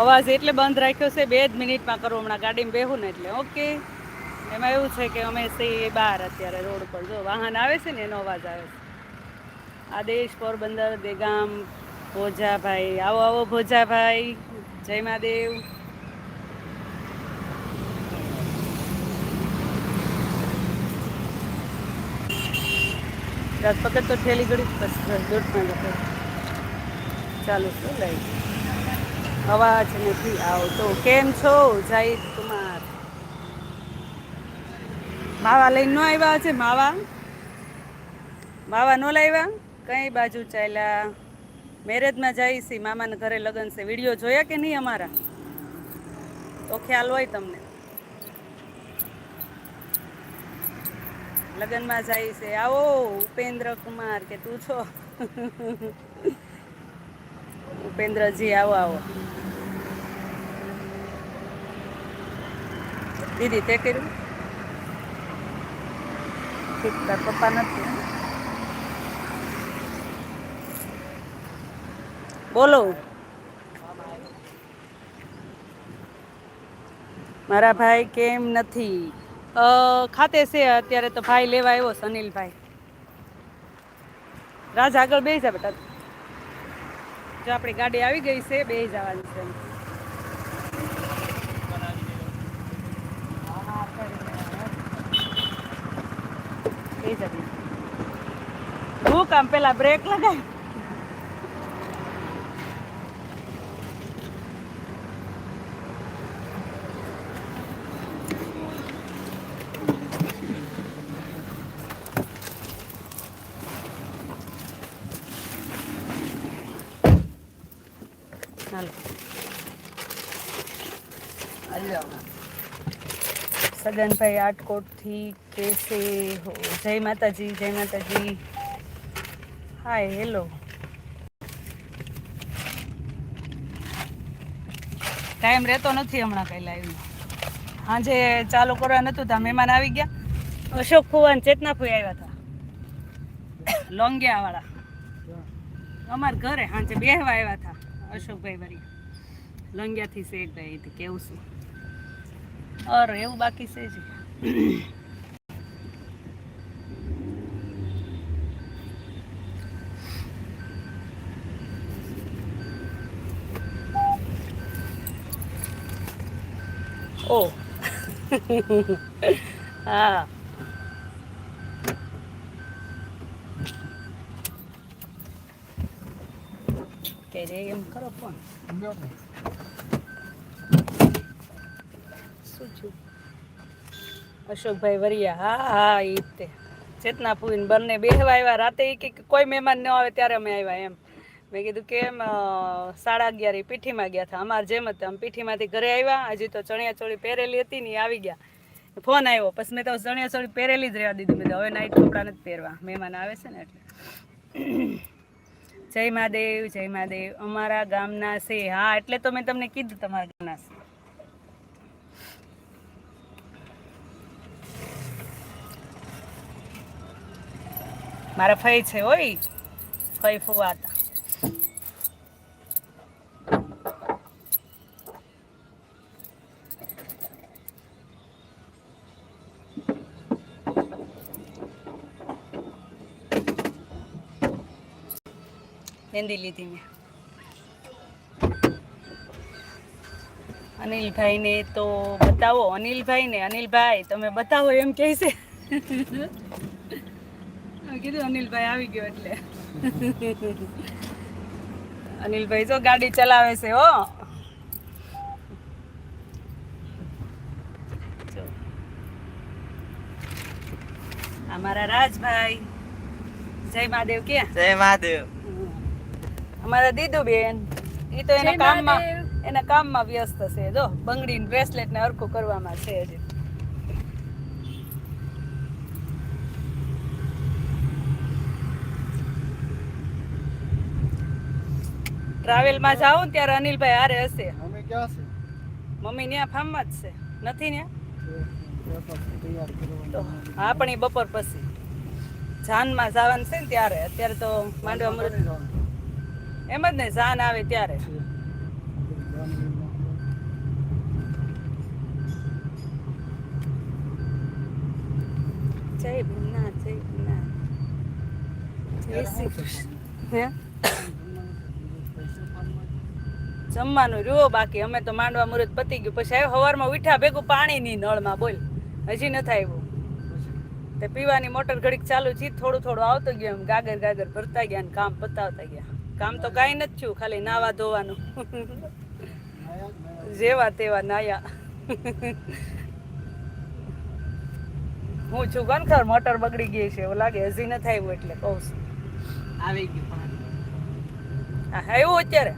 અવાજ એટલે બંધ રાખ્યો છે, બે જ મિનિટમાં કરું, હમણાં ગાડીમાં બેહું ને એટલે. ઓકે. એમાં એવું છે કે અમે સી બહાર અત્યારે રોડ પર. જો, વાહન આવે છે ને, એનો અવાજ આવે છે. આદેશ પોરબંદર, દેગામ, ભોજાભાઈ. આવો આવો, ભોજાભાઈ. જય મહાદેવ. દસ પકડ તો ઠેલી ઘડી બસ જતો ચાલુ, શું લઈ? અવાજ નથી આવતો. કેમ છો? જાહિદ કુમાર. માવા લઈને ન આવ્યા છે, માવા? માવા ન લાવ્યા? કઈ બાજુ ચાલ્યા? મેરેજમાં જઈ છી, મામાના ઘરે લગ્ન છે. વીડિયો જોયા કે નહીં અમારા? તો ખ્યાલ હોય તમને. લગ્નમાં જાય છે. આવો ઉપેન્દ્ર કુમાર કે તું છો? ઉપેન્દ્રજી, આવો આવો. દીદી, તે કર્યું? ઠીક, તાર પપ્પા નથી બોલો. મારા ભાઈ કેમ નથી? ખાતે છે, અત્યારે તો ભાઈ લેવા આવ્યો સનિલભાઈ રાજ આગળ બે જા બેટા. જો આપણી ગાડી આવી ગઈ છે બે જવાની છે. હું કામ પેલા બ્રેક લગાય હાલો. સગનભાઈ આટકોટથી કેસે જય માતાજી જય માતાજી. Hi hello. ટાઈમ રહેતો નથી હમણાં કઈ લાઈવમાં સાંજે ચાલુ કરવા નતું ત્યાં મહેમાન આવી ગયા. અશોક ફુવાન ચેતના ફુઈ આવ્યા હતા. લોંગિયા વાળા અમારા ઘરે સાંજે બેહવા આવ્યા હતા. અશોકભાઈ વરી. લંગ્યાથી શેઠભાઈ હતી કેવું શું અર એવું બાકી છે જ. ઓ. હા. કે રે, એમ કરો ફોન શું છું અશોકભાઈ વરિયા, હા હા એ તે. ચેતના પૂરીને બંને બેહવા આવ્યા. રાતે ઈ કે કોઈ મહેમાન ન આવે ત્યારે અમે આવ્યા એમ. મેં કીધું કેમ સાડા અગિયાર પીઠીમાં ગયા હતા. અમારે જેમ હતા અમે પીઠીમાંથી ઘરે આવ્યા. હજી તો ચણિયા ચોળી પહેરેલી હતી ને આવી ગયા. ફોન આવ્યો. પછી મેં તો ચણિયા ચોળી પહેરેલી જ રહેવા દીધું. મેં હવે નાઈટ કપડાં નથી પહેરવા. મહેમાન આવે છે ને એટલે. જય મહાદેવ જય મહાદેવ. અમારા ગામના છે. હા, એટલે તો મેં તમને કીધું તમારા ગામના છે. મારા ફઈ છે હોય ફઈ ફુવા મહેંદી લીધી મેં. અનિલભાઈને તો બતાવો, અનિલભાઈને, અનિલભાઈ, તમે બતાવો એમ કહે છે. કીધું અનિલભાઈ આવી ગયો એટલે. અનિલભાઈ જો ગાડી ચલાવે છે, હો. અમારા રાજભાઈ. જય મહાદેવ કે જય મહાદેવ. અમારા દીદુ બેન એ તો એના કામમાં એના કામમાં વ્યસ્ત છે જો. બંગડી બ્રેસલેટ ને હરખું કરવામાં છે હજી. ટ્રાવેલમાં જાવ ને ત્યારે અનિલભાઈ હારે હશે. અમે ક્યાં છે? મમ્મી ત્યાં ફાર્મમાં જ છે. નથી ન્યા? હા પણ એ બપોર પછી. જાનમાં જવાનું છે ને ત્યારે. અત્યારે તો માંડવા મૃત એમ જ ને જાન આવે ત્યારે. જય ભીમનાથ જય ભીમનાથ. જય શ્રી કૃષ્ણ. જમવાનું રહ્યો, બાકી અમે તો માંડવા મુરત પતી ગયું. પછી આવ્યો સવારમાં ઉઠ્યા ભેગું પાણી ની નળમાં બોલ. હજી ન થાય એવું તે પીવાની મોટર ઘડીક ચાલુ છે, થોડું થોડું આવતો ગયો, એમ ગાગર ગાગર ભરતા ગયા ને કામ પતાવતા ગયા. કામ તો કાંઈ નથી થયું ખાલી નાવા ધોવાનું. જેવા તેવા નાયા. હું છું ગણખર મોટર બગડી ગઈ છે એવું લાગે હજી નથી થાય એટલે કહું છું. આવી ગયું પણ. હા આવ્યું અત્યારે?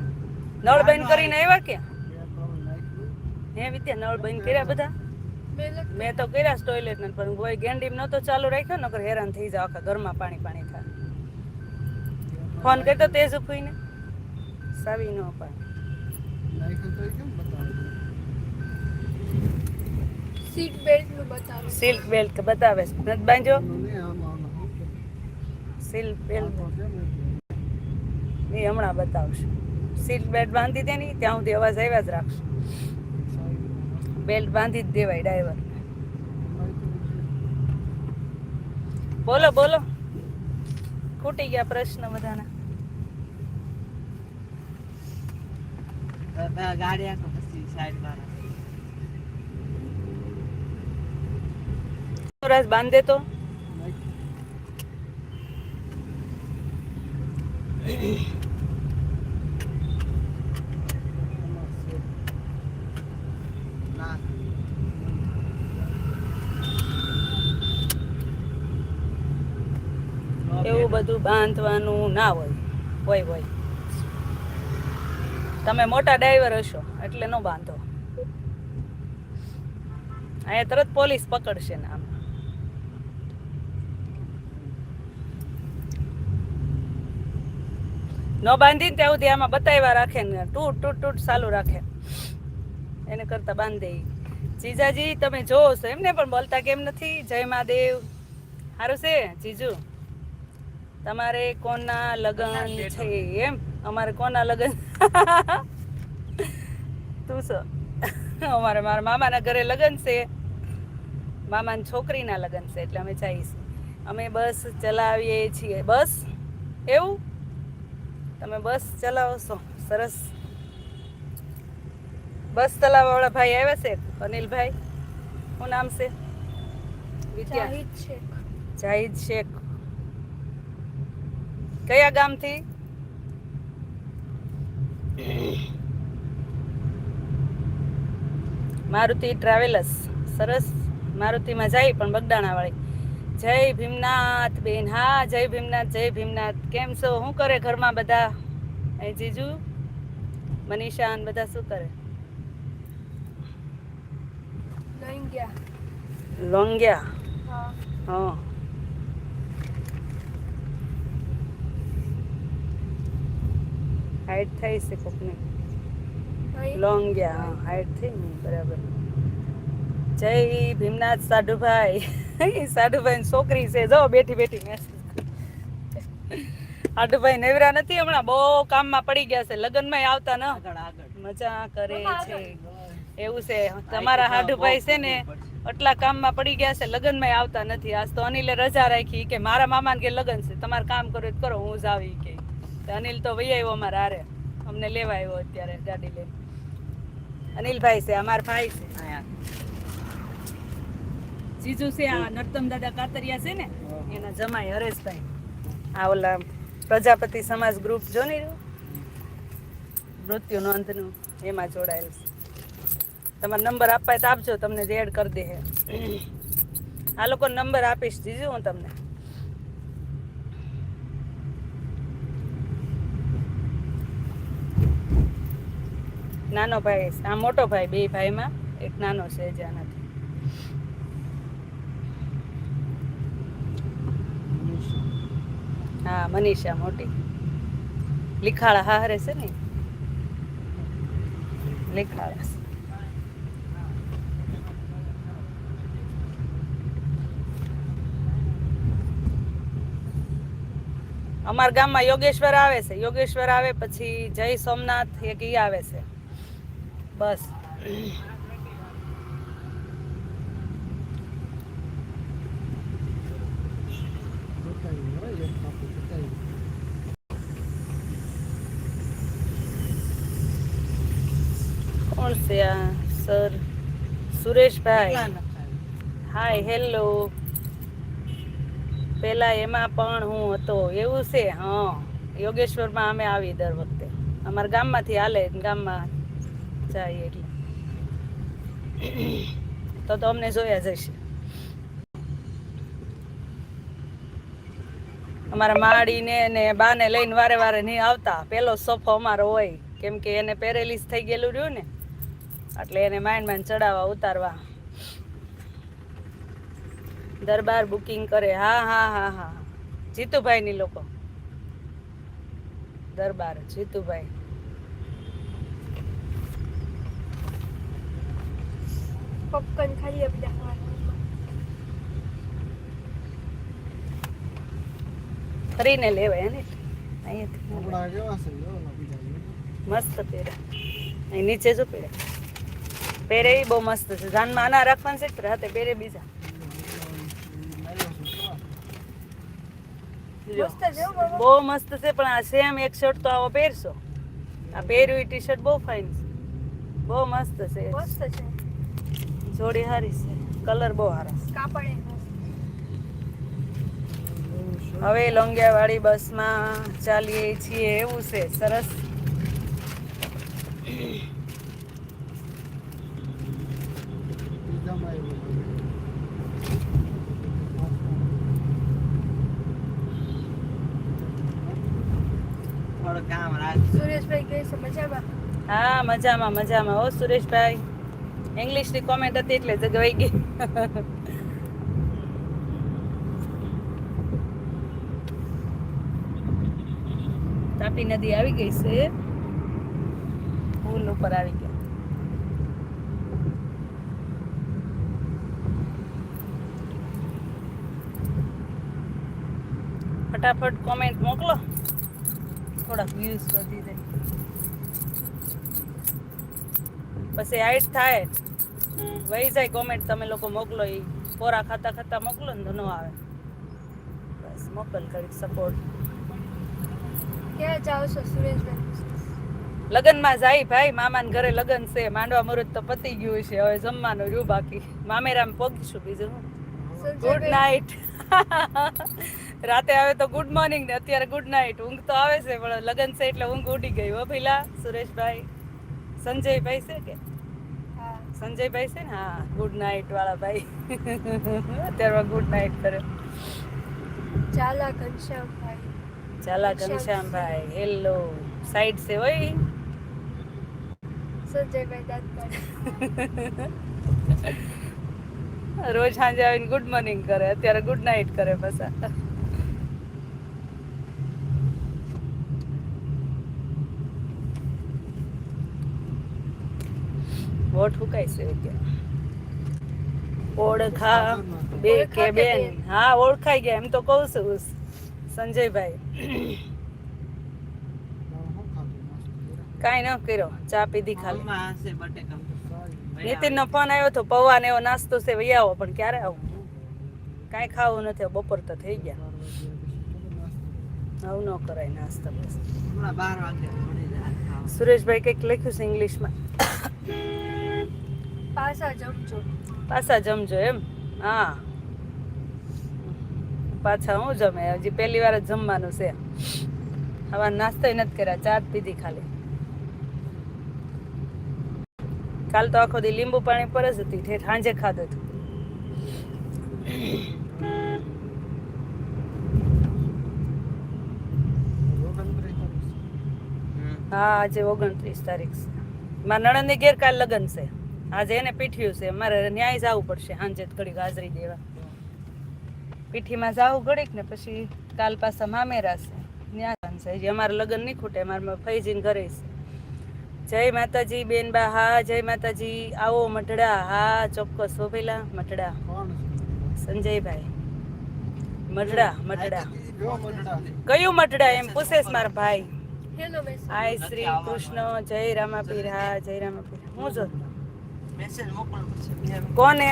નળ બંધ કરીને આવ્યા ક્યાં? હે વિતે નળ બંધ કર્યા બધા? મેં તો કર્યા ટોયલેટ ને પણ કોઈ ગેંડીમ નતો ચાલુ રાખ્યો નકર હેરાન થઈ જાવ આખા ઘરમાં પાણી પાણી થાય. ફોન કરતો તેજ ઉપીને સાવી નો પાણી સીટ બેલ્ટનું બતાવે. સિલ્ક બેલ્ટ બતાવે છે. નથી બાંધ્યો? નહીં આમ આમ સિલ્ક બેલ્ટ એ હમણાં બતાવશું. સીટ બેલ્ટ બાંધી દે ની ત્યાં સુધી અવાજ આવ્યા જ રાખશું. બેલ્ટ બાંધી જ દેવાય ડ્રાઈવર બોલો બોલો. ખૂટી ગયા પ્રશ્ન બધાના. ગાડી આખો પછી સાઈડમાં સુરજ બાંધે તો? એવું બધું બાંધવાનું ના હોય. હોય હોય. તમે મોટા ડ્રાઈવર હશો એટલે નો બાંધો. અહીંયા તરત પોલીસ પકડશે ને આમ. ન બાંધીને ત્યાં સુધી આમાં બતાવ્યા રાખે ને તૂટ ટૂટ તૂટ ચાલુ રાખે. એને કરતા બાંધે જીજાજી તમે જોવો છો એમને પણ બોલતા કેમ નથી? જય મહાદેવ. સારું છે જીજુ. તમારે કોના લગ્ન છે એમ? અમારે કોના લગન? તું સ. અમારે મારા મામાના ઘરે લગન છે. મામાની છોકરીના લગન છે એટલે અમે જઈશું અમે બસ ચલાવીએ છીએ. બસ? એવું? તમે બસ ચલાવશો સરસ. બસ ચલાવવાવાળા ભાઈ આવ્યા છે? અનિલભાઈ? શું નામ છે? જાહિદ શેખ. જાહિદ શેખ. કયા ગામથી? મારુતિ ટ્રાવેલર્સ સરસ. મારુતિમાં જાય પણ બગડાણાવાળી જય ભીમનાથ બેન. હા જય ભીમનાથ જય ભીમનાથ. કેમ છો? શું કરે ઘરમાં બધા? એ જીજુ? મનીષા અને બધા શું કરે? લોંગ્યા ગયા. લોંગ્યા? હા હા હાઈટ થઈ છે કોકની લોંગ ગયા હા હાઈટ થઈ ને બરાબર. જય ભીમનાથ સાઢુભાઈ સાઢુભાઈ છોકરી છે જો બેઠી બેઠી મેસેજ સાઢુભાઈ નેવરા નથી હમણાં બહુ કામમાં પડી ગયા છે લગ્નમાં આવતા ન. મજા કરે છે. એવું છે. તમારા હાડુભાઈ છે ને આટલા કામમાં પડી ગયા છે લગ્નમાં આવતા નથી. આજ તો અનિલે રજા રાખી કે મારા મામાને કે લગ્ન છે. તમારે કામ કરો તો કરો હું જ આવી કે. અનિલ તો વહી આવ્યો અમારા હારે. અમને લેવા આવ્યો અત્યારે ગાડી લઈને. અનિલભાઈ છે અમારા ભાઈ છે. જીજુ છે આ નરતમ દાદા કાતરિયા છે ને એના જમાઈ હરેશભાઈ. આ ઓલા પ્રજાપતિ સમાજ ગ્રુપ જો ને મૃત્યુ નોંધનું એમાં જોડાયેલ છે. તમારો નંબર આપવાય તો આપજો તમને એડ કરી દે આ લોકો નંબર આપીશ જીજુ હું તમને. નાનો ભાઈ. આ મોટો ભાઈ, બે ભાઈમાં એક નાનો છે, જ આનાથી હા, મનીષા મોટી લીખાળા હારે છે ને લિખાળા. અમારા ગામમાં યોગેશ્વર આવે છે યોગેશ્વર આવે પછી જય સોમનાથ એક ઈ આવે છે બસ. કોણ છે આ? સર? સુરેશભાઈ. Hi hello. પેલા એમાં પણ હું હતો. એવું છે? હા. યોગેશ્વરમાં અમે આવી દર વખતે. અમારા ગામમાંથી હાલે ગામમાં. જાય એટલે તો તો અમને જોયા જશે. અમારા માડીને ને બાને લઈને વારે વારે નહીં આવતા. પેલો સોફો અમારો હોય. કેમ કે એને પેરેલિસ થઈ ગયેલું રહ્યું ને. એટલે એને માઇન્ડ માઇન ચડાવવા, ઉતારવા. દરબાર બુકિંગ કરે. હા હા હા હા. જીતુભાઈ ની લોકો. દરબાર, જીતુભાઈ. પોપકોર્ન ખાલી બધા ખાવાના ફરીને લેવાય ને. મસ્ત પહેરે અહીં નીચે જો પહેરે પહેરે ઈ બહુ મસ્ત છે જાનમાં આના રાખવાનું છે રાતે પહેરે બીજા. બહુ મસ્ત છે પણ આ સેમ એક શર્ટ તો આવો પહેરશો આ પહેર્યું ટી શર્ટ બહુ ફાઇન છે બહુ મસ્ત છે મસ્ત છે જોડી સારી છે. કલર બહુ સારા. હવે લોંગિયાવાળી બસમાં ચાલીએ છીએ. એવું છે. સરસ. સુરેશભાઈ કઈ છે? મજામાં? હા મજામાં મજામાં. હો સુરેશભાઈ. ઇંગ્લિશની કોમેન્ટ હતી એટલે જગવાઈ ગઈ. તાપી નદી આવી ગઈ છે. પુલ ઉપર આવી ગઈ ફટાફટ કોમેન્ટ મોકલો. થોડાક વ્યૂઝ વધી જાય. પછી હાઈટ થાય. વહી જાય કોમેન્ટ તમે લોકો મોકલો એ કોરા ખાતા ખાતા મોકલો ને તો ન આવે. બસ મોકલ કરી સપોર્ટ ક્યાં જાઓ છો સુરેશભાઈ લગનમાં જાય ભાઈ મામાને ઘરે લગન છે. માંડવા મુહૂર્ત તો પતી ગયું છે. હવે જમવાનું રહ્યું બાકી. મામેરામ પગશું બીજું ગુડ નાઇટ રાતે આવે તો ગુડ મોર્નિંગ ને અત્યારે ગુડ નાઇટ ઊંઘ તો આવે છે પણ લગન છે એટલે ઊંઘ ઉડી ગઈ હો ભીલા સુરેશભાઈ સંજયભાઈ છે કે? સંજયભાઈ છે ને હા ગુડ નાઇટ વાળા ભાઈ. અત્યારમાં ગુડ નાઇટ કરે. ચાલા ઘનશ્યામભાઈ. ચાલા ઘનશ્યામ. ઘનશ્યામભાઈ હેલો સાઈડ છે હોય સંજયભાઈ દાંત રોજ સાંજે આવીને ગુડ મોર્નિંગ કરે અત્યારે ગુડ નાઇટ કરે પાછા. વોટ હુકાય છે કે ઓળખા બે કે બેન? હા ઓળખાઈ ગયા એમ તો કહું છું સંજયભાઈ. કાંઈ ન કર્યો ચા પીધી ખાલી. નીતિન નો ફોન આવ્યો તો પૌવા ને એવો નાસ્તો છે વહી આવો પણ ક્યારે આવું? કાંઈ ખાવું નથી બપોર તો થઈ ગયા. આવું ન કરાય નાસ્તો બસ. સુરેશભાઈ કંઈક લખ્યું છે ઇંગ્લિશમાં પાછા જમજો. પાછા જમજો એમ? હા. પાછા હું જમે? હજી પહેલી વાર જ જમવાનું છે. હવે નાસ્તો નથી કર્યા ચા જ પીધી ખાલી. કાલ તો આખો દી લીંબુ પાણી પર જ હતી ઠેઠ સાંજે ખાધું હતું. હા આજે ઓગણત્રીસ તારીખ છે. મારા નણંદની ઘેર કાલ લગ્ન છે. આજે એને પીઠ્યું છે. મારે ન્યાય જવું પડશે સાંજે જ ઘડીક હાજરી દેવા. પીઠીમાં જવું ઘડીક ને પછી કાલ પાછા મામેરા છે. ન્યા છે. હજી અમારે લગ્ન નહીં ખૂટે અમારા ફૈજીને ઘરે છે. જય માતાજી બેન બા હા જય માતાજી. આવો મઢડા હા ચોક્કસ હો પેલા મઢડા. કોણ સંજયભાઈ. મઢડા મઢડા. કયું મઢડા? એમ પૂછે મારા ભાઈ. હાય શ્રી કૃષ્ણ જય રામાપીર હા જય રામાપીર. હું જો મેસેજ મોકલો પછી. કોને?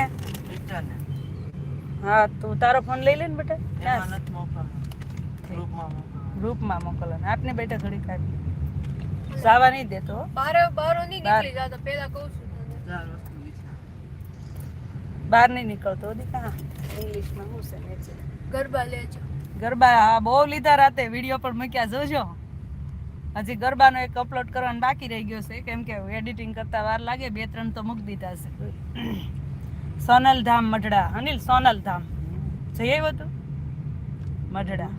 રિટર્ન હા તું તારો ફોન લઈ લે ને બેટા. એમાં નથી મોકલવાનો. ગ્રુપમાં મોકલો. ગ્રુપમાં મોકલવાનું. આપને બેટા ઘડી કાઢી સાવા નહીં દેતો હો. બહાર નહીં બાર. નીકળી જાતો પેલા કહું છું. બહાર નહીં નીકળતો દીકા. ઇંગ્લિશમાં શું છે છે. ગરબા લેજો. ગરબા હા બહુ લીધા રાતે. વીડિયો પણ મૂક્યા જોજો. હજી ગરબાનો એક અપલોડ કરવાનો બાકી રહી ગયો છે. કેમ કે એડિટિંગ કરતા વાર લાગે બે ત્રણ તો મૂકી દીધા છે. સોનલ ધામ મઢડા. અનિલ સોનલ ધામ. જઈ આવ્યો તું? મઢડા.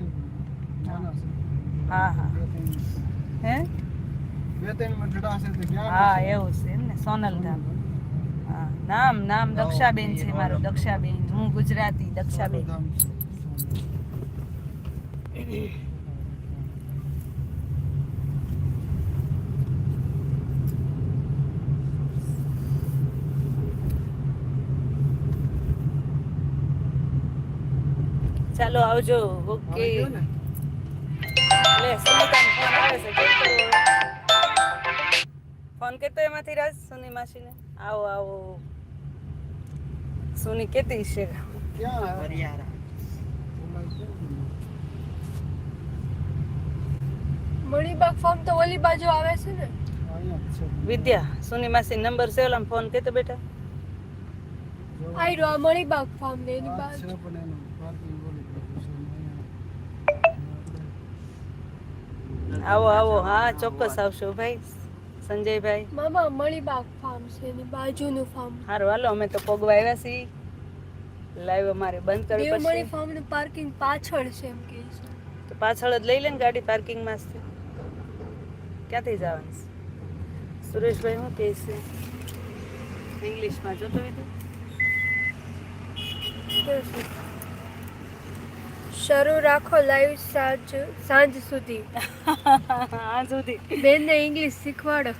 હા હા. હે? હા એવું છે એમ ને સોનલ ધામ. નામ નામ દક્ષાબેન છે મારું દક્ષાબેન. હું ગુજરાતી દક્ષાબેન ધામ છે. ચાલો આવજો. ઓકે. લે સુનિતા ફોન આવે છે? ફોન કરતો એમાંથી રાજ સુની માસીને? આવો આવો. સુની કેતી છે? મણિબાગ ફાર્મ તો ઓલી બાજુ આવે છે ને. વિદ્યા સુની માસી નંબર છે ઓલામાં ફોન કરતો બેટા? આઈ રહ્યો આ મણિબાગ ફાર્મ ને એની બાજુ છે પણ એનું parking બોલી ગયું છે. અહીંયા આવો આવો હા ચોક્કસ આવશો ભાઈ. સંજયભાઈ. મામા મણીબાગ ફાર્મ છે એની બાજુનું ફાર્મ સારું હાલો અમે તો પગવા આવ્યા છીએ. લાઈવ અમારે બંધ કરવી દેવમણી મણી ફાર્મનું પાર્કિંગ પાછળ છે એમ કે છે. તો પાછળ જ લઈ લે ને ગાડી પાર્કિંગમાં છે. ક્યાંથી જવાનું છે? સુરેશભાઈ હું કહે છે? ઇંગ્લિશમાં જોતો વિધું શરૂ રાખો લાઈવ સાંજ સાંજ સુધી. આ સુધી. બેનને ઇંગ્લિશ શીખવાડો.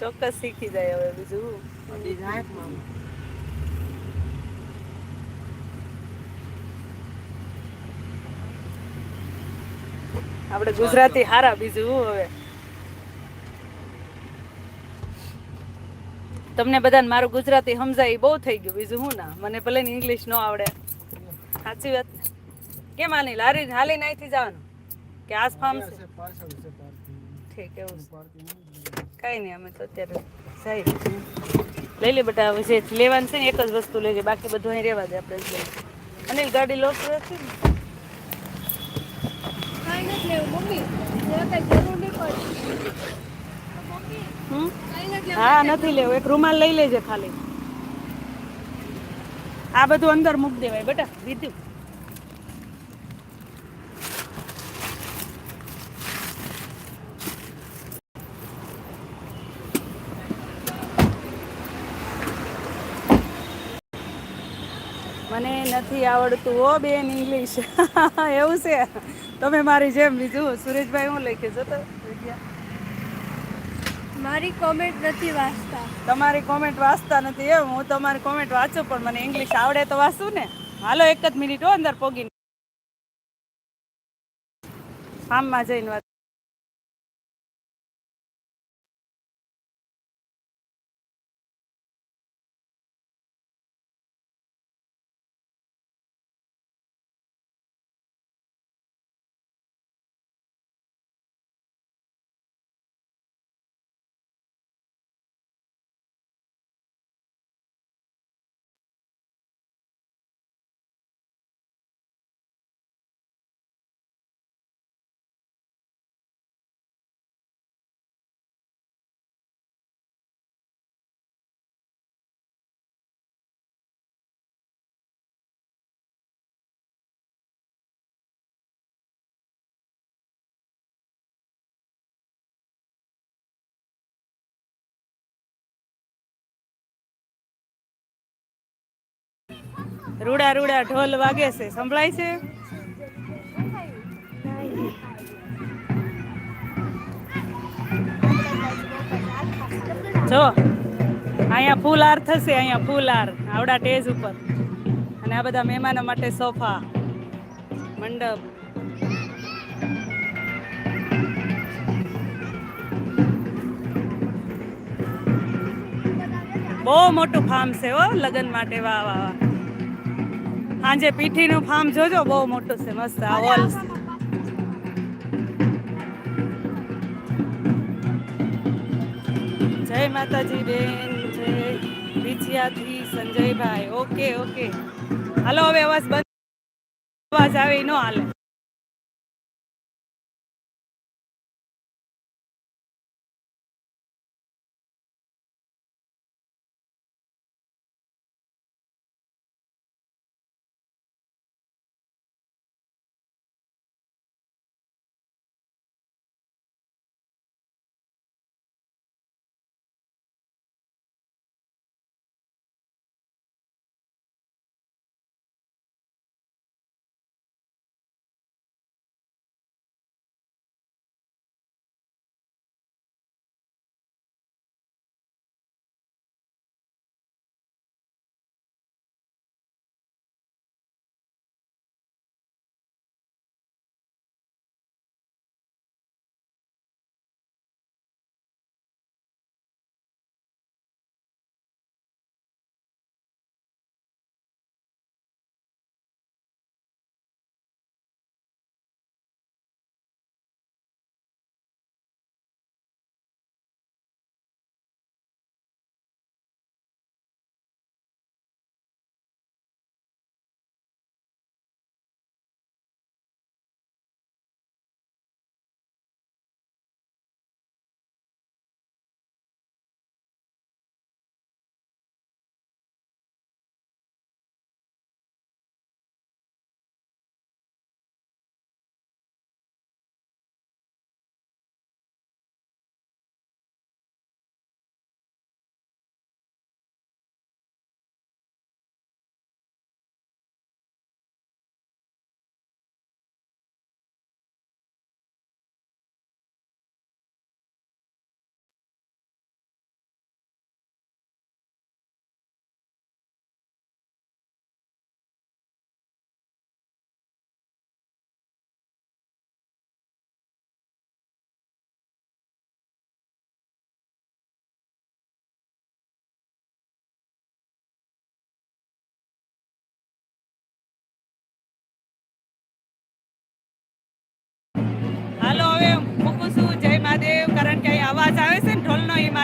ચોક્કસ શીખી જાય હવે બીજું. આપણે ગુજરાતી હારા બીજું હવે? તમને બધાને મારું ગુજરાતી સમજાય બહુ થઈ ગયું. બીજું શું ના? મને ભલે ને ઇંગ્લિશ ન આવડે. સાચી વાત? કેમ હાલી લારી હાલી અહીંથી જવાનું? કે આસ ફાર્મ છે? છે, ઠીક એવું છે. કઈ નહીં અમે તો અત્યારે જઈએ. લઈ લે બેટા હવે જે લેવાનું છે ને એક જ વસ્તુ લેજે બાકી બધું અહીં રહેવા દે આપણે જ લઈએ. અનિલ ગાડી લોક રાખી ને? કાંઈ નથી લેવું મમ્મી જરૂર નહીં પડે. હા, નથી લેવું. એક રૂમાલ લઈ લેજે ખાલી. આ બધું અંદર મૂક દેવાય બેટા વિદ્યુ મને નથી આવડતું ઓ બેન ઇંગ્લિશ એવું છે. તમે મારી જેમ બીજું. સુરેશભાઈ હું લખી જતો? વિદ્યા મારી કોમેન્ટ નથી વાંચતા. તમારી કોમેન્ટ વાંચતા નથી એમ. હું તમારી કોમેન્ટ વાંચું, પણ મને ઇંગ્લિશ આવડે તો વાંચું ને. હાલો, એક જ મિનિટ હો, અંદર પોગીને ફાર્મમાં જઈને વાત રૂડા રૂડા ઢોલ વાગે છે. સંભળાય છે? જો, અહીંયા ફૂલ હાર થશે, અહીંયા ફૂલ હાર આવડા ટેજ ઉપર. અને આ બધા મહેમાનો માટે સોફા, મંડપ. બહુ મોટું ફાર્મ છે હો, લગ્ન માટે વાહ વાહ વાહ. સાંજે પીઠીનું ફાર્મ જોજો, બહુ મોટું છે, મસ્ત, આ હોલ જય માતાજી બેન જય વિજયાથી સંજયભાઈ, ઓકે ઓકે. હાલો, હવે અવાજ બંધ. અવાજ આવે નો હાલો.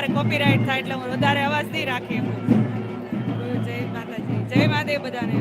એ કોપીરાઇટ થાય એટલે હું વધારે અવાજ નહીં રાખી. જય માતાજી જય મહાદેવ બધાને